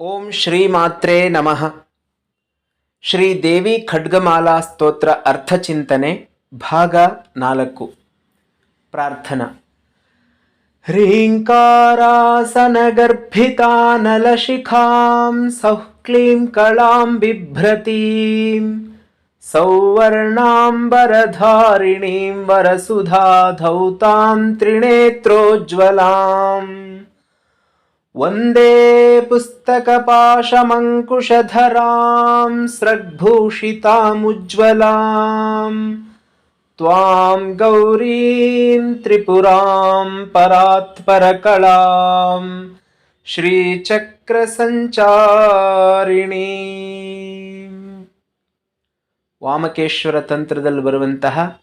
ಓಂ ಶ್ರೀ ಮಾತ್ರೇ ನಮಃ. ಶ್ರೀ ದೇವಿ ಖಡ್ಗಮಾಲಾ ಸ್ತೋತ್ರ ಅರ್ಥಚಿಂತನೆ ಭಾಗ ನಾಲ್ಕು. ಪ್ರಾರ್ಥನಾ. ಹ್ರೀಂಕಾರಾಸನಗರ್ಭಿತಾನಲಶಿಖಾಂ ಸೌ ಕ್ಲೀಂ ಕಳಾಂ ಬಿಭ್ರತೀಂ ಸೌವರ್ಣಾಂಬರಧಾರಿಣೀಂ ವರಸುಧಾ ಧೌತಾಂ ತ್ರಿನೇತ್ರೋಜ್ವಲಾಂ. वन्दे पुस्तकपाशमङ्कुशधरां स्रग्भूषितामुज्ज्वलाम् त्वां गौरीं त्रिपुरां परात्परकलां ಶ್ರೀಚಕ್ರಸಂಚಾರಿಣಿ ವಾಮಕೇಶ್ವರ ತಂತ್ರದಲ್ಲಿ ಬರುವಂತಹ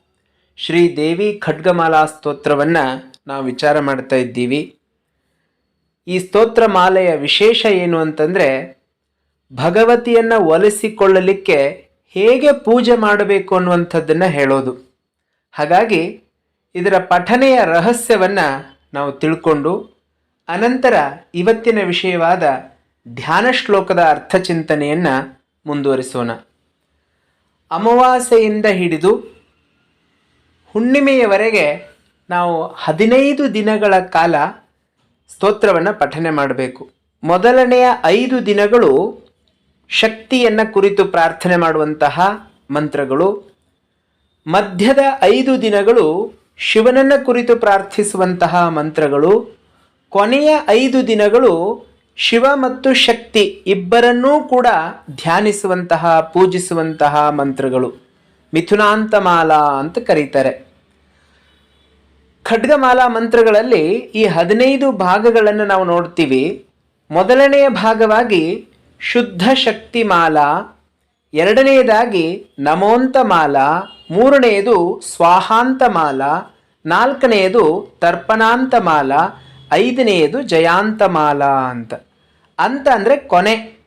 ಶ್ರೀ ದೇವಿ ಖಡ್ಗಮಾಲಾ ಸ್ತೋತ್ರವನ್ನು ನಾವು ವಿಚಾರ ಮಾಡ್ತಾ ಇದ್ದೀವಿ ಈ ಸ್ತೋತ್ರ ಮಾಲೆಯ ವಿಶೇಷ ಏನು ಅಂತಂದರೆ, ಭಗವತಿಯನ್ನು ಒಲಿಸಿಕೊಳ್ಳಲಿಕ್ಕೆ ಹೇಗೆ ಪೂಜೆ ಮಾಡಬೇಕು ಅನ್ನುವಂಥದ್ದನ್ನು ಹೇಳೋದು. ಹಾಗಾಗಿ ಇದರ ಪಠನೆಯ ರಹಸ್ಯವನ್ನು ನಾವು ತಿಳ್ಕೊಂಡು, ಅನಂತರ ಇವತ್ತಿನ ವಿಷಯವಾದ ಧ್ಯಾನ ಶ್ಲೋಕದ ಅರ್ಥ ಅರ್ಥಚಿಂತನೆಯನ್ನು ಮುಂದುವರಿಸೋಣ. ಅಮಾವಾಸ್ಯೆಯಿಂದ ಹಿಡಿದು ಹುಣ್ಣಿಮೆಯವರೆಗೆ ನಾವು ಹದಿನೈದು ದಿನಗಳ ಕಾಲ ಸ್ತೋತ್ರವನ್ನು ಪಠನೆ ಮಾಡಬೇಕು. ಮೊದಲನೆಯ ಐದು ದಿನಗಳು ಶಕ್ತಿಯನ್ನು ಕುರಿತು ಪ್ರಾರ್ಥನೆ ಮಾಡುವಂತಹ ಮಂತ್ರಗಳು. ಮಧ್ಯದ ಐದು ದಿನಗಳು ಶಿವನನ್ನು ಕುರಿತು ಪ್ರಾರ್ಥಿಸುವಂತಹ ಮಂತ್ರಗಳು. ಕೊನೆಯ ಐದು ದಿನಗಳು ಶಿವ ಮತ್ತು ಶಕ್ತಿ ಇಬ್ಬರನ್ನೂ ಕೂಡ ಧ್ಯಾನಿಸುವಂತಹ, ಪೂಜಿಸುವಂತಹ ಮಂತ್ರಗಳು. ಮಿಥುನಾಂತಮಾಲಾ ಅಂತ ಕರೀತಾರೆ. ಖಡ್ಗಮಾಲಾ ಮಂತ್ರಗಳಲ್ಲಿ ಈ ಹದಿನೈದು ಭಾಗಗಳನ್ನು ನಾವು ನೋಡ್ತೀವಿ. ಮೊದಲನೆಯ ಭಾಗವಾಗಿ ಶುದ್ಧ ಶಕ್ತಿ ಮಾಲಾ ಎರಡನೆಯದಾಗಿ ನಮೋಂತ ಮಾಲಾ ಮೂರನೆಯದು ಸ್ವಾಹಾಂತ ಮಾಲಾ ನಾಲ್ಕನೆಯದು ತರ್ಪಣಾಂತ ಮಾಲಾ ಐದನೆಯದು ಜಯಾಂತ ಮಾಲಾ ಅಂತ. ಅಂತ ಅಂದರೆ ಕೊನೆ.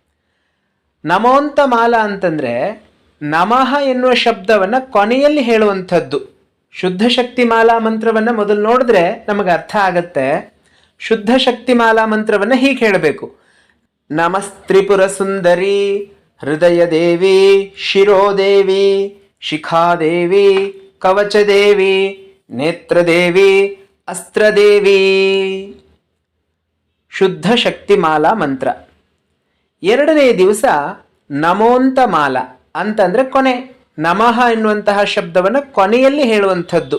ನಮೋಂತ ಮಾಲಾ ಅಂತಂದರೆ ನಮಃ ಎನ್ನುವ ಶಬ್ದವನ್ನು ಕೊನೆಯಲ್ಲಿ ಹೇಳುವಂಥದ್ದು. ಶುದ್ಧ ಶಕ್ತಿ ಮಾಲಾ ಮಂತ್ರವನ್ನು ಮೊದಲು ನೋಡಿದ್ರೆ ನಮಗೆ ಅರ್ಥ ಆಗತ್ತೆ. ಶುದ್ಧ ಶಕ್ತಿ ಮಾಲಾ ಮಂತ್ರವನ್ನು ಹೀಗೆ ಹೇಳಬೇಕು. ನಮಸ್ತ್ರಿಪುರ ಸುಂದರಿ, ಹೃದಯ ದೇವಿ ಶಿರೋದೇವಿ ಶಿಖಾದೇವಿ ಕವಚದೇವಿ ನೇತ್ರದೇವಿ ಅಸ್ತ್ರದೇವಿ ಶುದ್ಧ ಶಕ್ತಿ ಮಾಲಾ ಮಂತ್ರ. ಎರಡನೇ ದಿವಸ ನಮೋಂತ ಮಾಲ ಅಂತಂದರೆ ಕೊನೆ. ನಮಃ ಎನ್ನುವಂತಹ ಶಬ್ದವನ್ನು ಕೊನೆಯಲ್ಲಿ ಹೇಳುವಂಥದ್ದು.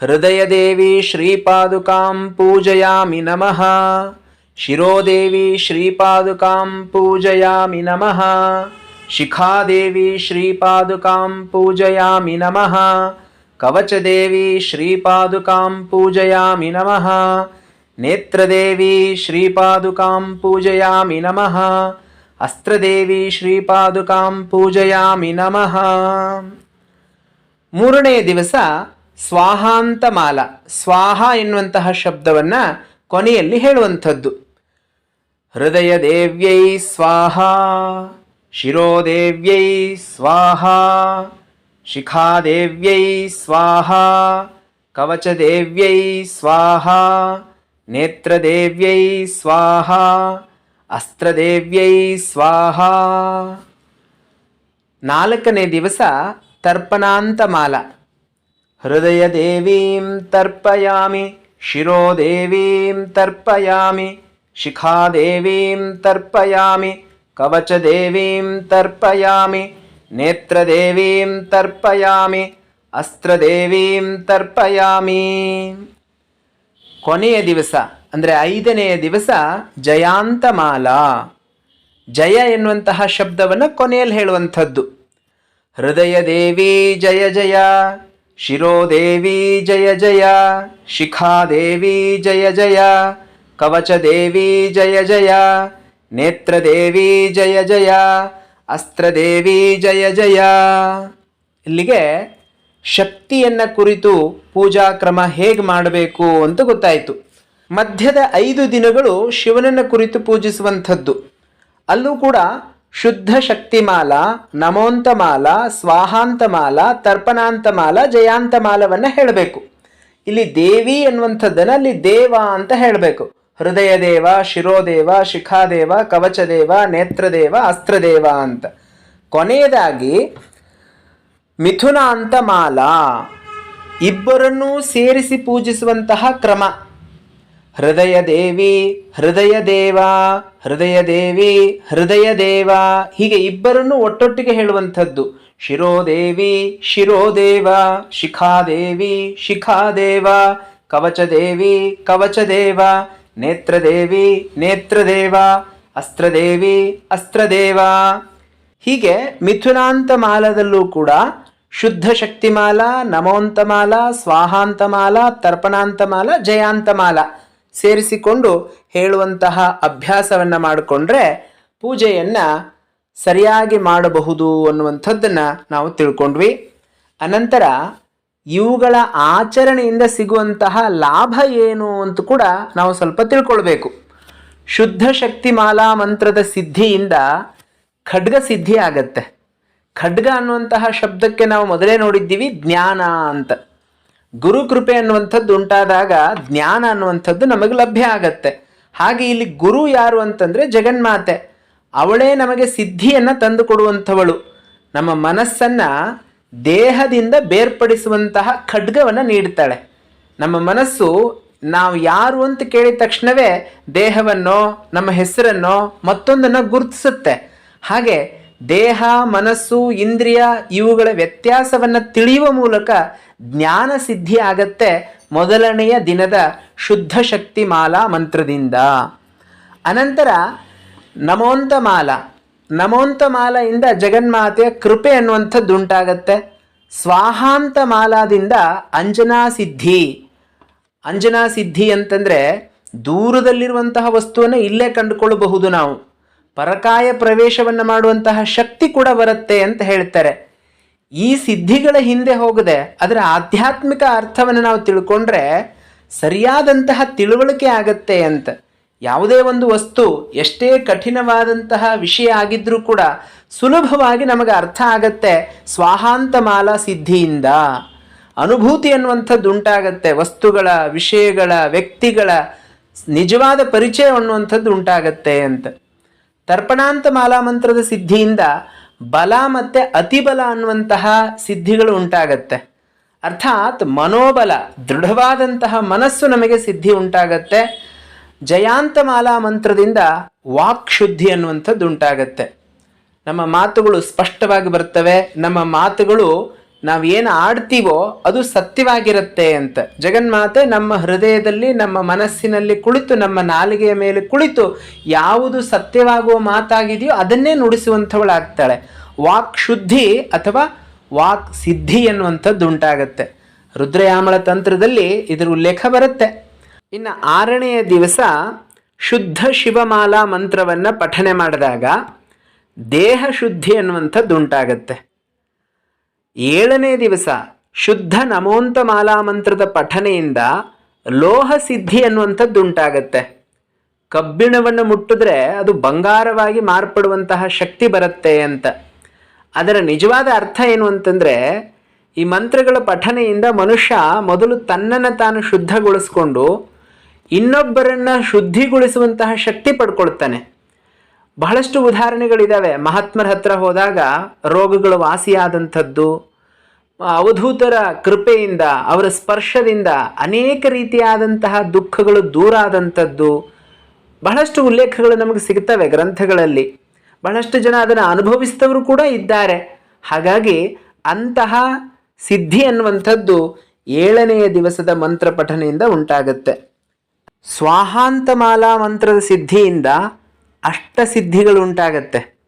ಹೃದಯ ದೇವಿ ಶ್ರೀಪಾದುಕಾಂ ಪೂಜಯಾಮಿ ನಮಃ. ಶಿರೋದೇವಿ ಶ್ರೀಪಾದುಕಾಂ ಪೂಜಯಾಮಿ ನಮಃ. ಶಿಖಾದೇವಿ ಶ್ರೀಪಾದುಕಾಂ ಪೂಜಯಾಮಿ ನಮಃ. ಕವಚದೇವಿ ಶ್ರೀಪಾದುಕಾಂ ಪೂಜಯಾಮಿ ನಮಃ. ನೇತ್ರದೇವಿ ಶ್ರೀಪಾದುಕಾಂ ಪೂಜಯಾಮಿ ನಮಃ. ಅಸ್ತ್ರದೇವಿ ಶ್ರೀಪಾದುಕಾಂ ಪೂಜಯಾಮಿ ನಮಃ. ಮೂರನೇ ದಿವಸ ಸ್ವಾಹಾಂತ ಮಾಲ ಸ್ವಾಹ ಎನ್ನುವಂತಹ ಶಬ್ದವನ್ನು ಕೊನೆಯಲ್ಲಿ ಹೇಳುವಂಥದ್ದು. ಹೃದಯ ದೇವ್ಯೈ ಸ್ವಾಹ ಶಿರೋದೇವ್ಯೈ ಸ್ವಾಹ ಶಿಖಾದೇವ್ಯೈ ಸ್ವಾಹ ಕವಚದೇವ್ಯೈ ಸ್ವಾಹ ನೇತ್ರದೇವ್ಯೈ ಸ್ವಾಹ ಅಸ್ತ್ರದೇವ್ಯೈ ಸ್ವಾಹ ನಾಲ್ಕನೇ ದಿವಸ ತರ್ಪಣಾಂತ ಮಾಲ ಹೃದಯ ದೇವೀಂ ತರ್ಪಯಾಮಿ ಶಿರೋದೇವೀಂ ತರ್ಪಯಾಮಿ ಶಿಖಾದೇವೀಂ ತರ್ಪಯಾಮಿ ಕವಚದೇವೀಂ ತರ್ಪಯಾಮಿ ನೇತ್ರದೇವೀಂ ತರ್ಪಯಾಮಿ ಅಸ್ತ್ರದೇವೀಂ ತರ್ಪಯಾಮಿ ಕೊನೆಯ ದಿವಸ, ಅಂದರೆ ಐದನೆಯ ದಿವಸ ಜಯಾಂತಮಾಲಾ. ಜಯ ಎನ್ನುವಂತಹ ಶಬ್ದವನ್ನು ಕೊನೆಯಲ್ಲಿ ಹೇಳುವಂಥದ್ದು. ಹೃದಯ ದೇವಿ ಜಯ ಜಯ ಶಿರೋದೇವಿ ಜಯ ಜಯ ಶಿಖಾದೇವಿ ಜಯ ಜಯ ಕವಚದೇವಿ ಜಯ ಜಯ ನೇತ್ರದೇವಿ ಜಯ ಜಯ ಅಸ್ತ್ರದೇವಿ ಜಯ ಜಯ. ಇಲ್ಲಿಗೆ ಶಕ್ತಿಯನ್ನು ಕುರಿತು ಪೂಜಾ ಕ್ರಮ ಹೇಗೆ ಮಾಡಬೇಕು ಅಂತ ಗೊತ್ತಾಯಿತು. ಮಧ್ಯದ ಐದು ದಿನಗಳು ಶಿವನನ್ನು ಕುರಿತು ಪೂಜಿಸುವಂಥದ್ದು. ಅಲ್ಲೂ ಕೂಡ ಶುದ್ಧ ಶಕ್ತಿಮಾಲ ನಮೋಂತಮಾಲ ಸ್ವಾಹಾಂತಮಾಲ ತರ್ಪಣಾಂತಮಾಲ ಜಯಾಂತಮಾಲವನ್ನು ಹೇಳಬೇಕು. ಇಲ್ಲಿ ದೇವಿ ಅನ್ನುವಂಥದ್ದನ್ನು ಅಲ್ಲಿ ದೇವ ಅಂತ ಹೇಳಬೇಕು. ಹೃದಯದೇವ ಶಿರೋದೇವ, ಶಿಖಾದೇವ, ಕವಚದೇವ, ನೇತ್ರದೇವ, ಅಸ್ತ್ರದೇವ ಅಂತ. ಕೊನೆಯದಾಗಿ ಮಿಥುನ ಅಂತ ಮಾಲಾ ಇಬ್ಬರನ್ನೂ ಸೇರಿಸಿ ಪೂಜಿಸುವಂತಹ ಕ್ರಮ. ಹೃದಯ ದೇವಿ, ಹೃದಯ ದೇವ, ಹೃದಯ ದೇವಿ, ಹೃದಯ ದೇವ. ಹೀಗೆ ಇಬ್ಬರನ್ನು ಒಟ್ಟೊಟ್ಟಿಗೆ ಹೇಳುವಂಥದ್ದು. ಶಿರೋದೇವಿ, ಶಿರೋದೇವ, ಶಿಖಾದೇವಿ, ಶಿಖಾದೇವ, ಕವಚದೇವಿ, ಕವಚದೇವ, ನೇತ್ರದೇವಿ, ನೇತ್ರದೇವ, ಅಸ್ತ್ರದೇವಿ, ಅಸ್ತ್ರದೇವ. ಹೀಗೆ ಮಿಥುನಾಂತ ಮಾಲದಲ್ಲೂ ಕೂಡ ಶುದ್ಧ ಶಕ್ತಿಮಾಲ ನಮೋಂತಮಾಲ, ಸ್ವಾಹಾಂತಮಾಲ, ತರ್ಪಣಾಂತಮಾಲ, ಜಯಾಂತಮಾಲ ಸೇರಿಸಿಕೊಂಡು ಹೇಳುವಂತಹ ಅಭ್ಯಾಸವನ್ನ ಮಾಡಿಕೊಂಡ್ರೆ ಪೂಜೆಯನ್ನ ಸರಿಯಾಗಿ ಮಾಡಬಹುದು ಅನ್ನುವಂಥದ್ದನ್ನು ನಾವು ತಿಳ್ಕೊಂಡ್ವಿ. ಅನಂತರ ಇವುಗಳ ಆಚರಣೆಯಿಂದ ಸಿಗುವಂತಹ ಲಾಭ ಏನು ಅಂತ ಕೂಡ ನಾವು ಸ್ವಲ್ಪ ತಿಳ್ಕೊಳ್ಬೇಕು. ಶುದ್ಧ ಶಕ್ತಿ ಮಾಲಾ ಮಂತ್ರದ ಸಿದ್ಧಿಯಿಂದ ಖಡ್ಗ ಸಿದ್ಧಿ ಆಗತ್ತೆ. ಖಡ್ಗ ಅನ್ನುವಂತಹ ಶಬ್ದಕ್ಕೆ ನಾವು ಮೊದಲೇ ನೋಡಿದ್ದೀವಿ ಜ್ಞಾನ ಅಂತ. ಗುರು ಕೃಪೆ ಅನ್ನುವಂಥದ್ದು ಉಂಟಾದಾಗ ಜ್ಞಾನ ಅನ್ನುವಂಥದ್ದು ನಮಗೆ ಲಭ್ಯ ಆಗತ್ತೆ. ಹಾಗೆ ಇಲ್ಲಿ ಗುರು ಯಾರು ಅಂತಂದ್ರೆ ಜಗನ್ಮಾತೆ. ಅವಳೇ ನಮಗೆ ಸಿದ್ಧಿಯನ್ನು ತಂದು ಕೊಡುವಂಥವಳು ನಮ್ಮ ಮನಸ್ಸನ್ನ ದೇಹದಿಂದ ಬೇರ್ಪಡಿಸುವಂತಹ ಖಡ್ಗವನ್ನು ನೀಡ್ತಾಳೆ. ನಮ್ಮ ಮನಸ್ಸು ನಾವು ಯಾರು ಅಂತ ಕೇಳಿದ ತಕ್ಷಣವೇ ದೇಹವನ್ನೋ, ನಮ್ಮ ಹೆಸರನ್ನೋ ಮತ್ತೊಂದನ್ನು ಗುರುತಿಸುತ್ತೆ. ಹಾಗೆ ದೇಹ, ಮನಸ್ಸು, ಇಂದ್ರಿಯ ಇವುಗಳ ವ್ಯತ್ಯಾಸವನ್ನು ತಿಳಿಯುವ ಮೂಲಕ ಜ್ಞಾನ ಸಿದ್ಧಿ ಆಗತ್ತೆ ಮೊದಲನೆಯ ದಿನದ ಶುದ್ಧ ಶಕ್ತಿ ಮಾಲಾ ಮಂತ್ರದಿಂದ. ಅನಂತರ ನಮೋಂತ ಮಾಲ. ನಮೋಂತ ಮಾಲೆಯಿಂದ ಜಗನ್ಮಾತೆಯ ಕೃಪೆ ಅನ್ನುವಂಥದ್ದು ಉಂಟಾಗತ್ತೆ. ಸ್ವಾಹಾಂತ ಮಾಲಾದಿಂದ ಅಂಜನಾ ಸಿದ್ಧಿ. ಅಂಜನಾ ಸಿದ್ಧಿ ಅಂತಂದರೆ ದೂರದಲ್ಲಿರುವಂತಹ ವಸ್ತುವನ್ನು ಇಲ್ಲೇ ಕಂಡುಕೊಳ್ಳಬಹುದು ನಾವು. ಪರಕಾಯ ಪ್ರವೇಶವನ್ನು ಮಾಡುವಂತಹ ಶಕ್ತಿ ಕೂಡ ಬರುತ್ತೆ ಅಂತ ಹೇಳ್ತಾರೆ. ಈ ಸಿದ್ಧಿಗಳ ಹಿಂದೆ ಹೋಗದೆ ಅದರ ಆಧ್ಯಾತ್ಮಿಕ ಅರ್ಥವನ್ನು ನಾವು ತಿಳ್ಕೊಂಡ್ರೆ ಸರಿಯಾದಂತಹ ತಿಳುವಳಿಕೆ ಆಗತ್ತೆ ಅಂತ. ಯಾವುದೇ ಒಂದು ವಸ್ತು ಎಷ್ಟೇ ಕಠಿಣವಾದಂತಹ ವಿಷಯ ಆಗಿದ್ರೂ ಕೂಡ ಸುಲಭವಾಗಿ ನಮಗೆ ಅರ್ಥ ಆಗತ್ತೆ ಸ್ವಾಹಾಂತ ಮಾಲಾ ಸಿದ್ಧಿಯಿಂದ. ಅನುಭೂತಿ ಅನ್ನುವಂಥದ್ದು ಉಂಟಾಗತ್ತೆ, ವಸ್ತುಗಳ, ವಿಷಯಗಳ, ವ್ಯಕ್ತಿಗಳ ನಿಜವಾದ ಪರಿಚಯ ಅನ್ನುವಂಥದ್ದು ಉಂಟಾಗತ್ತೆ ಅಂತ. ತರ್ಪಣಾಂತ ಮಾಲಾ ಮಂತ್ರದ ಸಿದ್ಧಿಯಿಂದ ಬಲ ಮತ್ತು ಅತಿಬಲ ಅನ್ನುವಂತಹ ಸಿದ್ಧಿಗಳು ಉಂಟಾಗತ್ತೆ. ಅರ್ಥಾತ್ ಮನೋಬಲ, ದೃಢವಾದಂತಹ ಮನಸ್ಸು ನಮಗೆ ಸಿದ್ಧಿ ಉಂಟಾಗತ್ತೆ. ಜಯಾಂತ ಮಾಲಾ ಮಂತ್ರದಿಂದ ವಾಕ್ ಶುದ್ಧಿ ಅನ್ನುವಂಥದ್ದು ಉಂಟಾಗತ್ತೆ. ನಮ್ಮ ಮಾತುಗಳು ಸ್ಪಷ್ಟವಾಗಿ ಬರ್ತವೆ. ನಮ್ಮ ಮಾತುಗಳು ನಾವು ಏನು ಆಡ್ತೀವೋ ಅದು ಸತ್ಯವಾಗಿರುತ್ತೆ ಅಂತ. ಜಗನ್ಮಾತೆ ನಮ್ಮ ಹೃದಯದಲ್ಲಿ, ನಮ್ಮ ಮನಸ್ಸಿನಲ್ಲಿ ಕುಳಿತು, ನಮ್ಮ ನಾಲಿಗೆಯ ಮೇಲೆ ಕುಳಿತು ಯಾವುದು ಸತ್ಯವಾಗುವ ಮಾತಾಗಿದೆಯೋ ಅದನ್ನೇ ನುಡಿಸುವಂಥವಳಾಗ್ತಾಳೆ. ವಾಕ್ ಶುದ್ಧಿ ಅಥವಾ ವಾಕ್ ಸಿದ್ಧಿ ಎನ್ನುವಂಥದ್ದು ಉಂಟಾಗತ್ತೆ. ರುದ್ರಯಾಮಳ ತಂತ್ರದಲ್ಲಿ ಇದರ ಉಲ್ಲೇಖ ಬರುತ್ತೆ. ಇನ್ನು ಆರನೆಯ ದಿವಸ ಶುದ್ಧ ಶಿವಮಾಲಾ ಮಂತ್ರವನ್ನು ಪಠನೆ ಮಾಡಿದಾಗ ದೇಹ ಶುದ್ಧಿ ಅನ್ನುವಂಥದ್ದು ಉಂಟಾಗತ್ತೆ. ಏಳನೇ ದಿವಸ ಶುದ್ಧ ನಮೋಂತ ಮಾಲಾ ಮಂತ್ರದ ಪಠನೆಯಿಂದ ಲೋಹ ಸಿದ್ಧಿ ಅನ್ನುವಂಥದ್ದು ಉಂಟಾಗತ್ತೆ. ಕಬ್ಬಿಣವನ್ನು ಮುಟ್ಟಿದ್ರೆ ಅದು ಬಂಗಾರವಾಗಿ ಮಾರ್ಪಡುವಂತಹ ಶಕ್ತಿ ಬರುತ್ತೆ ಅಂತ. ಅದರ ನಿಜವಾದ ಅರ್ಥ ಏನು ಅಂತಂದರೆ, ಈ ಮಂತ್ರಗಳ ಪಠನೆಯಿಂದ ಮನುಷ್ಯ ಮೊದಲು ತನ್ನನ್ನು ತಾನು ಶುದ್ಧಗೊಳಿಸ್ಕೊಂಡು ಇನ್ನೊಬ್ಬರನ್ನು ಶುದ್ಧಿಗೊಳಿಸುವಂತಹ ಶಕ್ತಿ ಪಡ್ಕೊಳ್ತಾನೆ. ಬಹಳಷ್ಟು ಉದಾಹರಣೆಗಳಿದ್ದಾವೆ ಮಹಾತ್ಮರ ಹತ್ರ ಹೋದಾಗ ರೋಗಗಳು ವಾಸಿಯಾದಂಥದ್ದು, ಅವಧೂತರ ಕೃಪೆಯಿಂದ, ಅವರ ಸ್ಪರ್ಶದಿಂದ ಅನೇಕ ರೀತಿಯಾದಂತಹ ದುಃಖಗಳು ದೂರ ಆದಂಥದ್ದು ಬಹಳಷ್ಟು ಉಲ್ಲೇಖಗಳು ನಮಗೆ ಸಿಗ್ತವೆ ಗ್ರಂಥಗಳಲ್ಲಿ. ಬಹಳಷ್ಟು ಜನ ಅದನ್ನು ಅನುಭವಿಸಿದವರು ಕೂಡ ಇದ್ದಾರೆ. ಹಾಗಾಗಿ ಅಂತಹ ಸಿದ್ಧಿ ಅನ್ನುವಂಥದ್ದು ಏಳನೆಯ ದಿವಸದ ಮಂತ್ರ ಪಠನೆಯಿಂದ ಉಂಟಾಗುತ್ತೆ. ಸ್ವಾಹಾಂತಮಾಲಾ ಮಂತ್ರದ ಸಿದ್ಧಿಯಿಂದ ಅಷ್ಟಸಿದ್ಧಿಗಳು ಉಂಟಾಗತ್ತೆ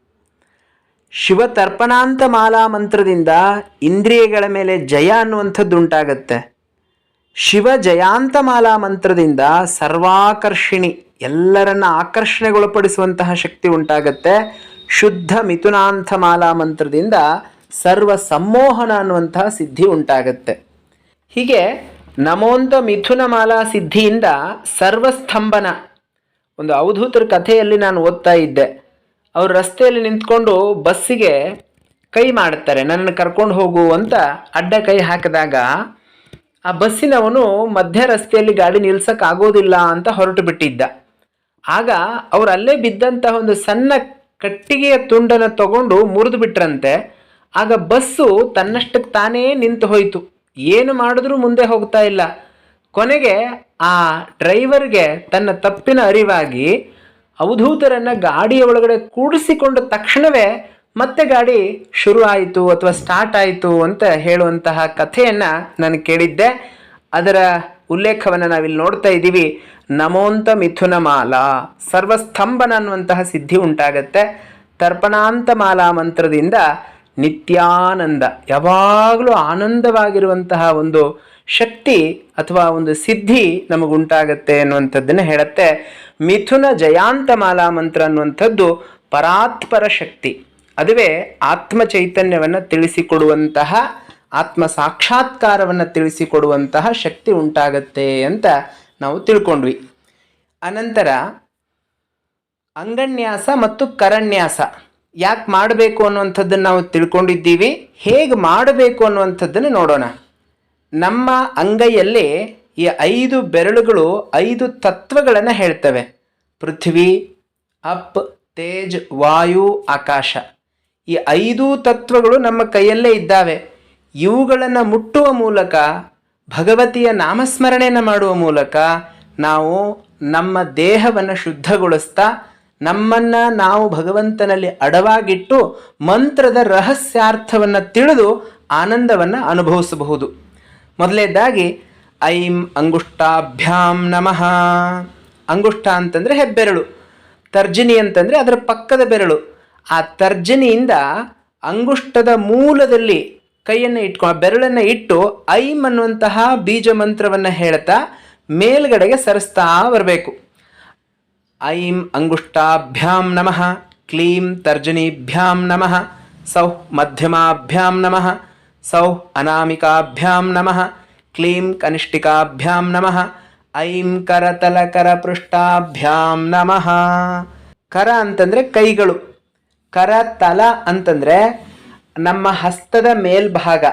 ಶಿವ ತರ್ಪಣಾಂತ ಮಾಲಾ ಮಂತ್ರದಿಂದ ಇಂದ್ರಿಯಗಳ ಮೇಲೆ ಜಯ ಅನ್ನುವಂಥದ್ದು ಉಂಟಾಗತ್ತೆ ಶಿವ ಜಯಾಂತ ಮಾಲಾ ಮಂತ್ರದಿಂದ ಸರ್ವಾಕರ್ಷಿಣಿ, ಎಲ್ಲರನ್ನ ಆಕರ್ಷಣೆಗೊಳಪಡಿಸುವಂತಹ ಶಕ್ತಿ ಉಂಟಾಗತ್ತೆ. ಶುದ್ಧ ಮಿಥುನಾಂತ ಮಾಲಾ ಮಂತ್ರದಿಂದ ಸರ್ವ ಸಮ್ಮೋಹನ ಅನ್ನುವಂತಹ ಸಿದ್ಧಿ ಉಂಟಾಗತ್ತೆ. ಹೀಗೆ ನಮೋಂತ ಮಿಥುನ ಮಾಲಾ ಸಿದ್ಧಿಯಿಂದ ಸರ್ವಸ್ತಂಭನ ಒಂದು ಅವಧೂತರ ಕಥೆಯಲ್ಲಿ ನಾನು ಓದ್ತಾ ಇದ್ದೆ. ಅವರು ರಸ್ತೆಯಲ್ಲಿ ನಿಂತ್ಕೊಂಡು ಬಸ್ಸಿಗೆ ಕೈ ಮಾಡುತ್ತಾರೆ ನನ್ನನ್ನು ಕರ್ಕೊಂಡು ಹೋಗು ಅಂತ ಅಡ್ಡ ಕೈ ಹಾಕಿದಾಗ ಆ ಬಸ್ಸಿನವನು ಮಧ್ಯ ರಸ್ತೆಯಲ್ಲಿ ಗಾಡಿ ನಿಲ್ಸಕ್ ಆಗೋದಿಲ್ಲ ಅಂತ ಹೊರಟು ಬಿಟ್ಟಿದ್ದ. ಆಗ ಅವರು ಅಲ್ಲೇ ಬಿದ್ದಂತಹ ಒಂದು ಸಣ್ಣ ಕಟ್ಟಿಗೆಯ ತುಂಡನ್ನು ತಗೊಂಡು ಮುರಿದು ಬಿಟ್ರಂತೆ. ಆಗ ಬಸ್ಸು ತನ್ನಷ್ಟಕ್ಕೆ ತಾನೇ ನಿಂತು ಹೋಯಿತು. ಏನು ಮಾಡಿದ್ರೂ ಮುಂದೆ ಹೋಗ್ತಾ ಇಲ್ಲ. ಕೊನೆಗೆ ಆ ಡ್ರೈವರ್ಗೆ ತನ್ನ ತಪ್ಪಿನ ಅರಿವಾಗಿ ಅವಧೂತರನ್ನು ಗಾಡಿಯ ಒಳಗಡೆ ಕೂಡಿಸಿಕೊಂಡ ತಕ್ಷಣವೇ ಮತ್ತೆ ಗಾಡಿ ಶುರು ಆಯಿತು ಅಥವಾ ಸ್ಟಾರ್ಟ್ ಆಯಿತು ಅಂತ ಹೇಳುವಂತಹ ಕಥೆಯನ್ನು ನಾನು ಕೇಳಿದ್ದೆ. ಅದರ ಉಲ್ಲೇಖವನ್ನು ನಾವಿಲ್ಲಿ ನೋಡ್ತಾ ಇದ್ದೀವಿ. ನಮೋಂತ ಮಿಥುನ ಮಾಲಾ. ಸರ್ವಸ್ತಂಭನ ಅನ್ನುವಂತಹ ಸಿದ್ಧಿ ಉಂಟಾಗತ್ತೆ. ತರ್ಪಣಾಂತ ಮಾಲಾ ಮಂತ್ರದಿಂದ ನಿತ್ಯಾನಂದ, ಯಾವಾಗಲೂ ಆನಂದವಾಗಿರುವಂತಹ ಒಂದು ಶಕ್ತಿ ಅಥವಾ ಒಂದು ಸಿದ್ಧಿ ನಮಗುಂಟಾಗತ್ತೆ ಅನ್ನುವಂಥದ್ದನ್ನು ಹೇಳುತ್ತೆ. ಮಿಥುನ ಜಯಾಂತ ಮಾಲಾ ಮಂತ್ರ ಅನ್ನುವಂಥದ್ದು ಪರಾತ್ಪರ ಶಕ್ತಿ. ಅದುವೇ ಆತ್ಮ ಚೈತನ್ಯವನ್ನು ತಿಳಿಸಿಕೊಡುವಂತಹ ಆತ್ಮ ಸಾಕ್ಷಾತ್ಕಾರವನ್ನು ತಿಳಿಸಿಕೊಡುವಂತಹ ಶಕ್ತಿ ಉಂಟಾಗತ್ತೆ ಅಂತ ನಾವು ತಿಳ್ಕೊಂಡ್ವಿ. ಅನಂತರ ಅಂಗನ್ಯಾಸ ಮತ್ತು ಕರನ್ಯಾಸ. ಯಾಕೆ ಮಾಡಬೇಕು ಅನ್ನುವಂಥದ್ದನ್ನು ನಾವು ತಿಳ್ಕೊಂಡಿದ್ದೀವಿ, ಹೇಗೆ ಮಾಡಬೇಕು ಅನ್ನುವಂಥದ್ದನ್ನು ನೋಡೋಣ. ನಮ್ಮ ಅಂಗೈಯಲ್ಲಿ ಈ ಐದು ಬೆರಳುಗಳು, ಐದು ತತ್ವಗಳನ್ನು ಹೇಳ್ತವೆ. ಪೃಥ್ವಿ, ಅಪ್, ತೇಜ್, ವಾಯು, ಆಕಾಶ. ಈ ಐದು ತತ್ವಗಳು ನಮ್ಮ ಕೈಯಲ್ಲೇ ಇದ್ದಾವೆ. ಇವುಗಳನ್ನು ಮುಟ್ಟುವ ಮೂಲಕ, ಭಗವತಿಯ ನಾಮಸ್ಮರಣೆಯನ್ನು ಮಾಡುವ ಮೂಲಕ ನಾವು ನಮ್ಮ ದೇಹವನ್ನು ಶುದ್ಧಗೊಳಿಸ್ತಾ, ನಮ್ಮನ್ನು ನಾವು ಭಗವಂತನಲ್ಲಿ ಅಡವಾಗಿಟ್ಟು, ಮಂತ್ರದ ರಹಸ್ಯಾರ್ಥವನ್ನು ತಿಳಿದು ಆನಂದವನ್ನು ಅನುಭವಿಸಬಹುದು. ಮೊದಲನೇದಾಗಿ ಐಂ ಅಂಗುಷ್ಟಾಭ್ಯಾಂ ನಮಃ. ಅಂಗುಷ್ಟ ಅಂತಂದರೆ ಹೆಬ್ಬೆರಳು. ತರ್ಜನಿ ಅಂತಂದರೆ ಅದರ ಪಕ್ಕದ ಬೆರಳು. ಆ ತರ್ಜನಿಯಿಂದ ಅಂಗುಷ್ಟದ ಮೂಲದಲ್ಲಿ ಕೈಯನ್ನು ಇಟ್ಕೊ ಬೆರಳನ್ನು ಇಟ್ಟು ಐಂ ಅನ್ನುವಂತಹ ಬೀಜ ಮಂತ್ರವನ್ನು ಹೇಳ್ತಾ ಮೇಲ್ಗಡೆಗೆ ಸರಿಸ್ತಾ ಬರಬೇಕು. ಐಂ ಅಂಗುಷ್ಟಾಭ್ಯಾಂ ನಮಃ, ಕ್ಲೀಂ ತರ್ಜನೀಭ್ಯಾಂ ನಮಃ, ಸೌ ಮಧ್ಯಮಾಭ್ಯಾಂ ನಮಃ. ಸೌಃ ಅನಾಮಿಕಾಭ್ಯಾಂ ನಮಃ ಕ್ಲೀಂ ಕನಿಷ್ಠಿಕಾಭ್ಯಾಂ ನಮಃ ಐಂ ಕರತಲಕರಪೃಷ್ಠಾಭ್ಯಾಂ ನಮಃ ಕರ ಅಂತಂದರೆ ಕೈಗಳು ಕರತಲ ಅಂತಂದರೆ ನಮ್ಮ ಹಸ್ತದ ಮೇಲ್ಭಾಗ,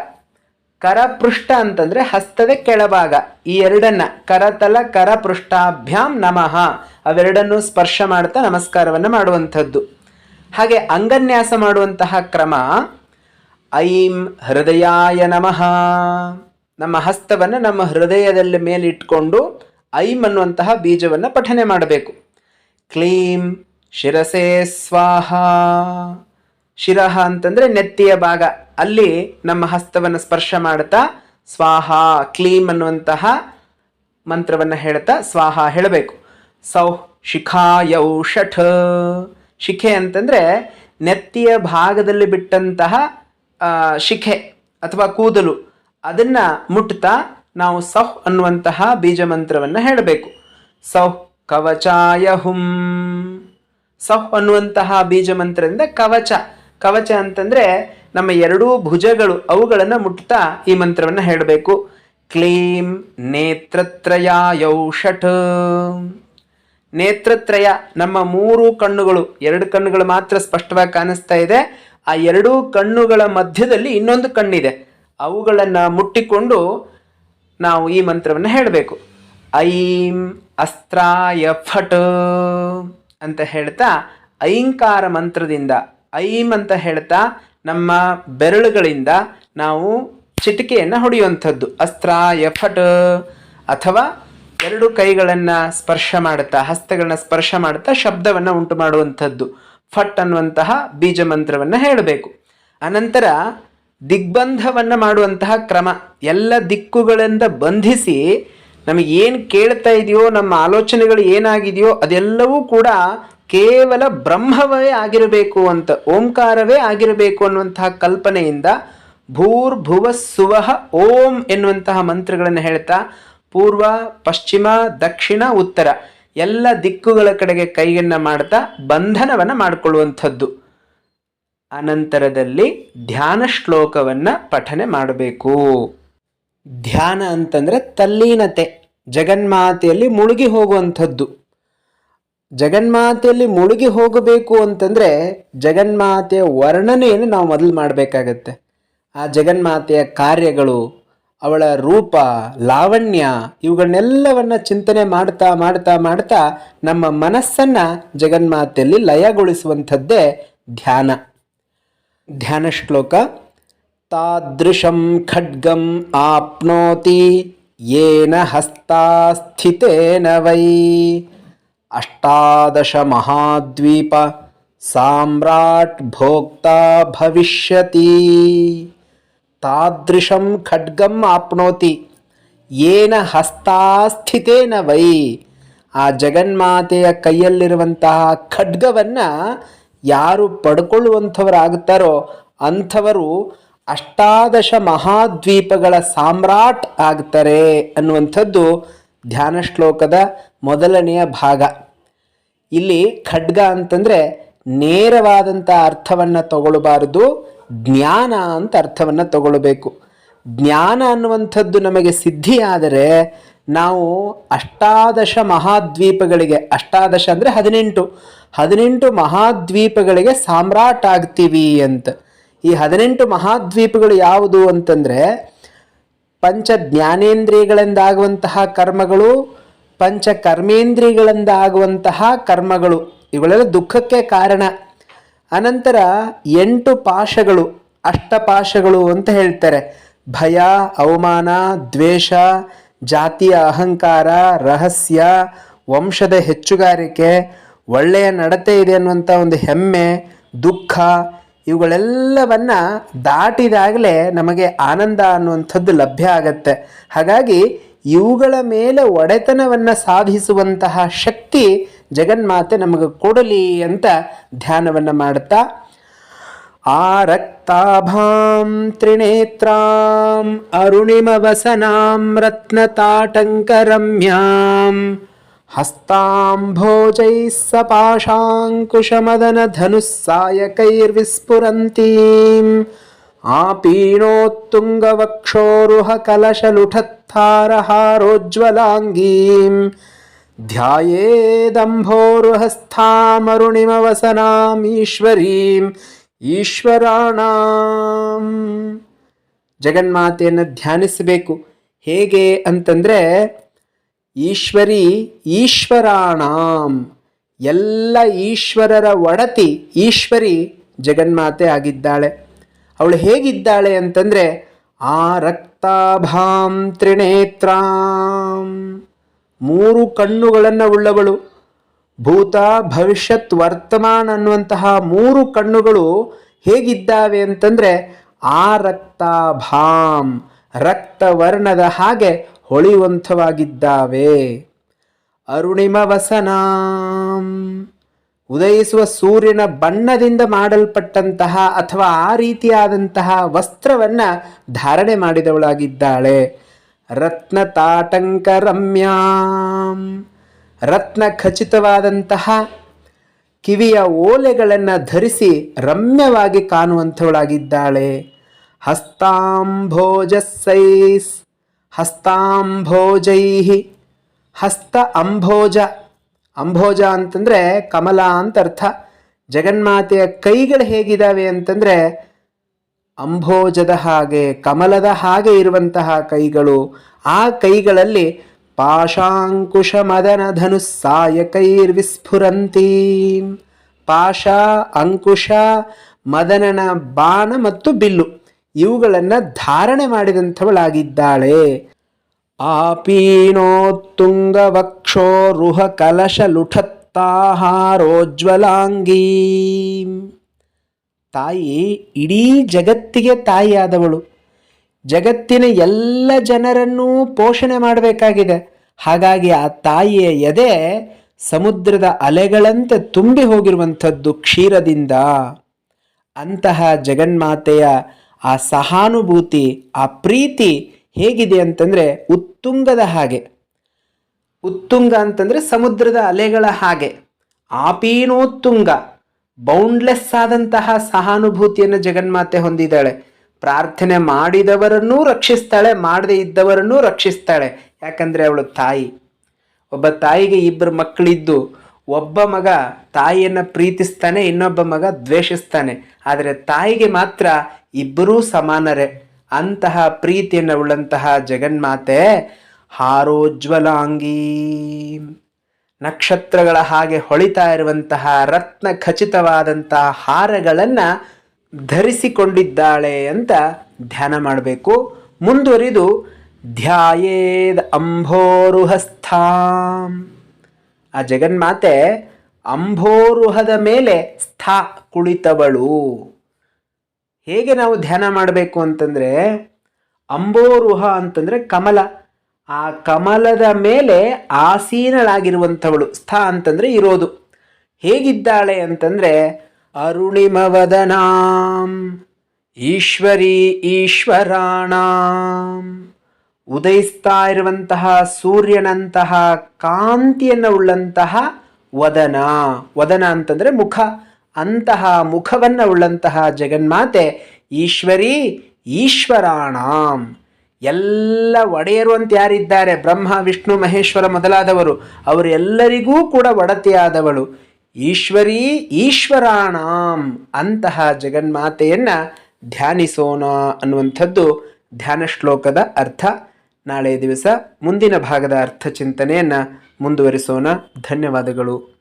ಕರಪೃಷ್ಠ ಅಂತಂದರೆ ಹಸ್ತದ ಕೆಳಭಾಗ, ಈ ಎರಡನ್ನ ಕರತಲ ಕರಪೃಷ್ಠಾಭ್ಯಾಂ ನಮಃ, ಅವೆರಡನ್ನು ಸ್ಪರ್ಶ ಮಾಡ್ತಾ ನಮಸ್ಕಾರವನ್ನು ಮಾಡುವಂಥದ್ದು. ಹಾಗೆ ಅಂಗನ್ಯಾಸ ಮಾಡುವಂತಹ ಕ್ರಮ ಐಂ ಹೃದಯಾಯ ನಮಃ. ನಮ್ಮ ಹಸ್ತವನ್ನು ನಮ್ಮ ಹೃದಯದಲ್ಲಿ ಮೇಲಿಟ್ಕೊಂಡು ಐಂ ಅನ್ನುವಂತಹ ಬೀಜವನ್ನು ಪಠನೆ ಮಾಡಬೇಕು. ಕ್ಲೀಂ ಶಿರಸೆ ಸ್ವಾಹ. ಶಿರಹ ಅಂತಂದರೆ ನೆತ್ತಿಯ ಭಾಗ. ಅಲ್ಲಿ ನಮ್ಮ ಹಸ್ತವನ್ನು ಸ್ಪರ್ಶ ಮಾಡ್ತಾ ಸ್ವಾಹ, ಕ್ಲೀಂ ಅನ್ನುವಂತಹ ಮಂತ್ರವನ್ನು ಹೇಳ್ತಾ ಸ್ವಾಹ ಹೇಳಬೇಕು. ಸೌ ಶಿಖಾಯೌ ಷಠ. ಶಿಖೆ ಅಂತಂದರೆ ನೆತ್ತಿಯ ಭಾಗದಲ್ಲಿ ಬಿಟ್ಟಂತಹ ಶಿಖೆ ಅಥವಾ ಕೂದಲು, ಅದನ್ನು ಮುಟ್ತಾ ನಾವು ಸಹ್ ಅನ್ನುವಂತಹ ಬೀಜ ಮಂತ್ರವನ್ನು ಹೇಳಬೇಕು. ಸಹ್ ಕವಚಾಯ ಹುಂ ಸಹ್ ಅನ್ನುವಂತಹ ಬೀಜ ಮಂತ್ರದಿಂದ ಕವಚ. ಕವಚ ಅಂತಂದರೆ ನಮ್ಮ ಎರಡೂ ಭುಜಗಳು, ಅವುಗಳನ್ನು ಮುಟ್ತಾ ಈ ಮಂತ್ರವನ್ನು ಹೇಳಬೇಕು. ಕ್ಲೀಂ ನೇತ್ರತ್ರಯಾಯೌ ಷಟ್ ನೇತ್ರತ್ರಯ ನಮ್ಮ ಮೂರು ಕಣ್ಣುಗಳು, ಎರಡು ಕಣ್ಣುಗಳು ಮಾತ್ರ ಸ್ಪಷ್ಟವಾಗಿ ಕಾಣಿಸ್ತಾ ಇದೆ. ಆ ಎರಡೂ ಕಣ್ಣುಗಳ ಮಧ್ಯದಲ್ಲಿ ಇನ್ನೊಂದು ಕಣ್ಣಿದೆ. ಅವುಗಳನ್ನು ಮುಟ್ಟಿಕೊಂಡು ನಾವು ಈ ಮಂತ್ರವನ್ನು ಹೇಳಬೇಕು. ಐಂ ಅಸ್ತ್ರಾಯ ಫಟ ಅಂತ ಹೇಳ್ತಾ ಐಂಕಾರ ಮಂತ್ರದಿಂದ, ಐಂ ಅಂತ ಹೇಳ್ತಾ ನಮ್ಮ ಬೆರಳುಗಳಿಂದ ನಾವು ಚಿಟಿಕೆಯನ್ನು ಹೊಡೆಯುವಂಥದ್ದು. ಅಸ್ತ್ರಾಯ ಫಟ್ ಅಥವಾ ಎರಡು ಕೈಗಳನ್ನು ಸ್ಪರ್ಶ ಮಾಡುತ್ತಾ, ಹಸ್ತಗಳನ್ನ ಸ್ಪರ್ಶ ಮಾಡುತ್ತಾ ಶಬ್ದವನ್ನು ಉಂಟು ಮಾಡುವಂಥದ್ದು. ಫಟ್ ಅನ್ನುವಂತಹ ಬೀಜ ಮಂತ್ರವನ್ನು ಹೇಳಬೇಕು. ಅನಂತರ ದಿಗ್ಬಂಧವನ್ನು ಮಾಡುವಂತಹ ಕ್ರಮ, ಎಲ್ಲ ದಿಕ್ಕುಗಳಿಂದ ಬಂಧಿಸಿ ನಮಗೆ ಏನು ಕೇಳ್ತಾ ಇದೆಯೋ, ನಮ್ಮ ಆಲೋಚನೆಗಳು ಏನಾಗಿದೆಯೋ ಅದೆಲ್ಲವೂ ಕೂಡ ಕೇವಲ ಬ್ರಹ್ಮವೇ ಆಗಿರಬೇಕು ಅಂತ, ಓಂಕಾರವೇ ಆಗಿರಬೇಕು ಅನ್ನುವಂತಹ ಕಲ್ಪನೆಯಿಂದ ಭೂರ್ಭುವ ಸುವಹ ಓಂ ಎನ್ನುವಂತಹ ಮಂತ್ರಗಳನ್ನು ಹೇಳ್ತಾ, ಪೂರ್ವ, ಪಶ್ಚಿಮ, ದಕ್ಷಿಣ, ಉತ್ತರ. ಎಲ್ಲ ದಿಕ್ಕುಗಳ ಕಡೆಗೆ ಕೈಯನ್ನು ಮಾಡ್ತಾ ಬಂಧನವನ್ನು ಮಾಡಿಕೊಳ್ಳುವಂಥದ್ದು. ಅನಂತರದಲ್ಲಿ ಧ್ಯಾನ ಶ್ಲೋಕವನ್ನು ಪಠನೆ ಮಾಡಬೇಕು. ಧ್ಯಾನ ಅಂತಂದರೆ ತಲ್ಲೀನತೆ, ಜಗನ್ಮಾತೆಯಲ್ಲಿ ಮುಳುಗಿ ಹೋಗುವಂಥದ್ದು. ಜಗನ್ಮಾತೆಯಲ್ಲಿ ಮುಳುಗಿ ಹೋಗಬೇಕು ಅಂತಂದರೆ ಜಗನ್ಮಾತೆಯ ವರ್ಣನೆಯನ್ನು ನಾವು ಮೊದಲು ಮಾಡಬೇಕಾಗತ್ತೆ. ಆ ಜಗನ್ಮಾತೆಯ ಕಾರ್ಯಗಳು ಅವಳ ರೂಪ, ಲಾವಣ್ಯ ಇವುಗಳನ್ನೆಲ್ಲವನ್ನ ಚಿಂತನೆ ಮಾಡ್ತಾ ಮಾಡ್ತಾ ಮಾಡ್ತಾ ನಮ್ಮ ಮನಸ್ಸನ್ನ ಜಗನ್ಮಾತೆಯಲ್ಲಿ ಲಯಗೊಳಿಸುವಂಥದ್ದೇ ಧ್ಯಾನ. ಧ್ಯಾನ ಶ್ಲೋಕ, ತಾದೃಶಂ ಖಡ್ಗಂ ಆಪ್ನೋತಿ ಯೇನ ಹಸ್ತಾಸ್ಥಿತೇನ ವೈ. ಅಷ್ಟಾದಶ ಮಹಾದ್ವೀಪ, ಸಾಮ್ರಾಟ್ ಭೋಕ್ತಾ ಭವಿಷ್ಯತಿ. ತಾದೃಶಂ ಖಡ್ಗಂ ಆಪ್ನೋತಿ ಏನ ಹಸ್ತಾಸ್ಥಿತೇನ ವೈ ಆ ಜಗನ್ಮಾತೆಯ ಕೈಯಲ್ಲಿರುವಂತಹ ಖಡ್ಗವನ್ನು ಯಾರು ಪಡ್ಕೊಳ್ಳುವಂಥವರಾಗುತ್ತಾರೋ ಅಂಥವರು ಅಷ್ಟಾದಶ ಮಹಾದ್ವೀಪಗಳ ಸಾಮ್ರಾಟ್ ಆಗ್ತಾರೆ ಅನ್ನುವಂಥದ್ದು ಧ್ಯಾನ ಶ್ಲೋಕದ ಮೊದಲನೆಯ ಭಾಗ. ಇಲ್ಲಿ ಖಡ್ಗ ಅಂತಂದರೆ ನೇರವಾದಂಥ ಅರ್ಥವನ್ನು ತಗೊಳ್ಬಾರದು ಜ್ಞಾನ ಅಂತ ಅರ್ಥವನ್ನು ತಗೊಳ್ಬೇಕು. ಜ್ಞಾನ ಅನ್ನುವಂಥದ್ದು ನಮಗೆ ಸಿದ್ಧಿಯಾದರೆ ನಾವು ಅಷ್ಟಾದಶ ಮಹಾದ್ವೀಪಗಳಿಗೆ, ಅಷ್ಟಾದಶ ಅಂದರೆ ಹದಿನೆಂಟು ಹದಿನೆಂಟು ಮಹಾದ್ವೀಪಗಳಿಗೆ ಸಾಮ್ರಾಟ್ ಆಗ್ತೀವಿ ಅಂತ. ಈ ಹದಿನೆಂಟು ಮಹಾದ್ವೀಪಗಳು ಯಾವುದು ಅಂತಂದರೆ ಪಂಚ ಜ್ಞಾನೇಂದ್ರಿಯಗಳಿಂದಾಗುವಂತಹ ಕರ್ಮಗಳು, ಪಂಚ ಕರ್ಮೇಂದ್ರಿಯಗಳಿಂದ ಆಗುವಂತಹ ಕರ್ಮಗಳು. ಇವುಗಳೆಲ್ಲ ದುಃಖಕ್ಕೆ ಕಾರಣ. ಅನಂತರ ಎಂಟು ಪಾಶಗಳು, ಅಷ್ಟಪಾಶಗಳು ಅಂತ ಹೇಳ್ತಾರೆ. ಭಯ, ಅವಮಾನ, ದ್ವೇಷ, ಜಾತಿಯ ಅಹಂಕಾರ, ರಹಸ್ಯ, ವಂಶದ ಹೆಚ್ಚುಗಾರಿಕೆ, ಒಳ್ಳೆಯ ನಡತೆ ಇದೆ ಅನ್ನುವಂಥ ಒಂದು ಹೆಮ್ಮೆ, ದುಃಖ, ಇವುಗಳೆಲ್ಲವನ್ನ ದಾಟಿದಾಗಲೇ ನಮಗೆ ಆನಂದ ಅನ್ನುವಂಥದ್ದು ಲಭ್ಯ ಆಗತ್ತೆ. ಹಾಗಾಗಿ ಇವುಗಳ ಮೇಲೆ ಒಡೆತನವನ್ನು ಸಾಧಿಸುವಂತಹ ಶಕ್ತಿ ಜಗನ್ಮಾತೆ ನಮಗೆ ಕೊಡಲಿ ಅಂತ ಧ್ಯಾನವನ್ನು ಮಾಡುತ್ತಾ ಆರಕ್ತಾಭಾಂ ತ್ರಿನೇತ್ರಾಂ ಅರುಣಿಮವಸನಾಂ ರತ್ನತಾಟಂಕರಮ್ಯಾಂ ಹಸ್ತಾಂಭೋಜೈः सपाशाङ्कुशमदनधनुस्सायकैर्विस्फुरन्तीम् आपीनोत्तुङ्गवक्षोरुहकलशलुठत्थारहारोज्ज्वलाङ्गीम् ಧ್ಯಾಯೇದಂಭೋರುಹಸ್ಥಾಮರುಣಿಮವಸನಾಮೀಶ್ವರೀಂ ಈಶ್ವರಾಣಾಂ ಜಗನ್ಮಾತೆಯನ್ನು ಧ್ಯಾನಿಸಬೇಕು. ಹೇಗೆ ಅಂತಂದರೆ, ಈಶ್ವರಿ ಈಶ್ವರಾಣಾಂ ಎಲ್ಲ ಈಶ್ವರರ ಒಡತಿ ಈಶ್ವರಿ ಜಗನ್ಮಾತೆ ಆಗಿದ್ದಾಳೆ. ಅವಳು ಹೇಗಿದ್ದಾಳೆ ಅಂತಂದರೆ, ಆ ರಕ್ತಾಭಾಂ ತ್ರಿನೇತ್ರಾಂ. ಮೂರು ಕಣ್ಣುಗಳನ್ನು ಉಳ್ಳವಳು. ಭೂತ, ಭವಿಷ್ಯತ್, ವರ್ತಮಾನ ಅನ್ನುವಂತಹ ಮೂರು ಕಣ್ಣುಗಳು ಹೇಗಿದ್ದಾವೆ ಅಂತಂದರೆ ಆ ರಕ್ತಾಭಾಂ ರಕ್ತವರ್ಣದ ಹಾಗೆ ಹೊಳೆಯುವಂಥವಾಗಿದ್ದಾವೆ. ಅರುಣಿಮ ವಸನಾಂ ಉದಯಿಸುವ ಸೂರ್ಯನ ಬಣ್ಣದಿಂದ ಮಾಡಲ್ಪಟ್ಟಂತಹ ಅಥವಾ ಆ ರೀತಿಯಾದಂತಹ ವಸ್ತ್ರವನ್ನು ಧಾರಣೆ ಮಾಡಿದವಳಾಗಿದ್ದಾಳೆ. ರತ್ನ ತಾಟಂಕ ರಮ್ಯಾಂ ರತ್ನ ಖಚಿತವಾದಂತಹ ಕಿವಿಯ ಓಲೆಗಳನ್ನು ಧರಿಸಿ ರಮ್ಯವಾಗಿ ಕಾಣುವಂಥವಳಾಗಿದ್ದಾಳೆ. ಹಸ್ತಾಂಭೋಜಸ್ಸೈಸ್ ಹಸ್ತಾಂಭೋಜೈ ಹಸ್ತ ಅಂಭೋಜ. ಅಂಭೋಜ ಅಂತಂದರೆ ಕಮಲ ಅಂತ ಅರ್ಥ. ಜಗನ್ಮಾತೆಯ ಕೈಗಳು ಹೇಗಿದ್ದಾವೆ ಅಂತಂದರೆ ಅಂಭೋಜದ ಹಾಗೆ, ಕಮಲದ ಹಾಗೆ ಇರುವಂತಹ ಕೈಗಳು, ಆ ಕೈಗಳಲ್ಲಿ ಪಾಶಾಂಕುಶ ಮದನ ಧನುಸ್ಸಾಯಕೈರ್ವಿಸ್ಫುರಂತಿ ಪಾಶ, ಅಂಕುಶ, ಮದನನ ಬಾಣ ಮತ್ತು ಬಿಲ್ಲು, ಇವುಗಳನ್ನು ಧಾರಣೆ ಮಾಡಿದಂಥವಳಾಗಿದ್ದಾಳೆ. ಆಪೀನೋತ್ತುಂಗವಕ್ಷೋರುಹ ಕಲಶ ಲುಠತ್ತಾಹಾರೋಜ್ವಲಾಂಗೀ. ತಾಯಿ ಇಡೀ ಜಗತ್ತಿಗೆ ತಾಯಿಯಾದವಳು. ಜಗತ್ತಿನ ಎಲ್ಲ ಜನರನ್ನೂ ಪೋಷಣೆ ಮಾಡಬೇಕಾಗಿದೆ. ಹಾಗಾಗಿ ಆ ತಾಯಿಯ ಎದೆ ಸಮುದ್ರದ ಅಲೆಗಳಂತೆ ತುಂಬಿ ಹೋಗಿರುವಂಥದ್ದು ಕ್ಷೀರದಿಂದ. ಅಂತಹ ಜಗನ್ಮಾತೆಯ ಆ ಸಹಾನುಭೂತಿ, ಆ ಪ್ರೀತಿ ಹೇಗಿದೆ ಅಂತಂದರೆ ಉತ್ತುಂಗದ ಹಾಗೆ. ಉತ್ತುಂಗ ಅಂತಂದರೆ ಸಮುದ್ರದ ಅಲೆಗಳ ಹಾಗೆ. ಆಪೀನೋತ್ತುಂಗ. ಬೌಂಡ್ಲೆಸ್ ಆದಂತಹ ಸಹಾನುಭೂತಿಯನ್ನು ಜಗನ್ಮಾತೆ ಹೊಂದಿದ್ದಾಳೆ. ಪ್ರಾರ್ಥನೆ ಮಾಡಿದವರನ್ನೂ ರಕ್ಷಿಸ್ತಾಳೆ, ಮಾಡದೇ ಇದ್ದವರನ್ನೂ ರಕ್ಷಿಸ್ತಾಳೆ. ಯಾಕಂದರೆ ಅವಳು ತಾಯಿ. ಒಬ್ಬ ತಾಯಿಗೆ ಇಬ್ಬರು ಮಕ್ಕಳಿದ್ದು, ಒಬ್ಬ ಮಗ ತಾಯಿಯನ್ನು ಪ್ರೀತಿಸ್ತಾನೆ, ಇನ್ನೊಬ್ಬ ಮಗ ದ್ವೇಷಿಸ್ತಾನೆ. ಆದರೆ ತಾಯಿಗೆ ಮಾತ್ರ ಇಬ್ಬರೂ ಸಮಾನರೇ. ಅಂತಹ ಪ್ರೀತಿಯನ್ನು ಉಳ್ಳಂತಹ ಜಗನ್ಮಾತೆ ಹಾರೋಜ್ವಲಾಂಗಿ. ನಕ್ಷತ್ರಗಳ ಹಾಗೆ ಹೊಳಿತಾ ಇರುವಂತಹ ರತ್ನ ಖಚಿತವಾದಂತಹ ಹಾರಗಳನ್ನು ಧರಿಸಿಕೊಂಡಿದ್ದಾಳೆ ಅಂತ ಧ್ಯಾನ ಮಾಡಬೇಕು. ಮುಂದುವರಿದು, ಧ್ಯಾಯೇದ ಅಂಭೋರುಹಸ್ಥಾಂ. ಆ ಜಗನ್ಮಾತೆ ಅಂಭೋರುಹದ ಮೇಲೆ ಸ್ಥಾ ಕುಳಿತವಳು. ಹೇಗೆ ನಾವು ಧ್ಯಾನ ಮಾಡಬೇಕು ಅಂತಂದರೆ ಅಂಬೋರುಹ ಅಂತಂದರೆ ಕಮಲ. ಆ ಕಮಲದ ಮೇಲೆ ಆಸೀನಳಾಗಿರುವಂಥವಳು. ಸ್ಥ ಅಂತಂದರೆ ಇರೋದು. ಹೇಗಿದ್ದಾಳೆ ಅಂತಂದರೆ, ಅರುಣಿಮವದನಾಂ, ಈಶ್ವರಿ ಈಶ್ವರಾಣಾಂ. ಉದಯಿಸ್ತಾ ಇರುವಂತಹ ಸೂರ್ಯನಂತಹ ಕಾಂತಿಯನ್ನು ಉಳ್ಳಂತಹ ವದನ. ವದನ ಅಂತಂದರೆ ಮುಖ. ಅಂತಹ ಮುಖವನ್ನು ಉಳ್ಳಂತಹ ಜಗನ್ಮಾತೆ, ಈಶ್ವರಿ ಈಶ್ವರಾಣಾಂ. ಎಲ್ಲ ಒಡೆಯರು ಅಂತ ಯಾರಿದ್ದಾರೆ? ಬ್ರಹ್ಮ, ವಿಷ್ಣು, ಮಹೇಶ್ವರ ಮೊದಲಾದವರು. ಅವರೆಲ್ಲರಿಗೂ ಕೂಡ ಒಡತಿಯಾದವಳು. ಈಶ್ವರಿ ಈಶ್ವರಾಣಾಂ ಅಂತಹ ಜಗನ್ಮಾತೆಯನ್ನು ಧ್ಯಾನಿಸೋಣ ಅನ್ನುವಂಥದ್ದು ಧ್ಯಾನ ಶ್ಲೋಕದ ಅರ್ಥ. ನಾಳೆ ದಿವಸ ಮುಂದಿನ ಭಾಗದ ಅರ್ಥ ಚಿಂತನೆಯನ್ನು ಮುಂದುವರಿಸೋಣ. ಧನ್ಯವಾದಗಳು.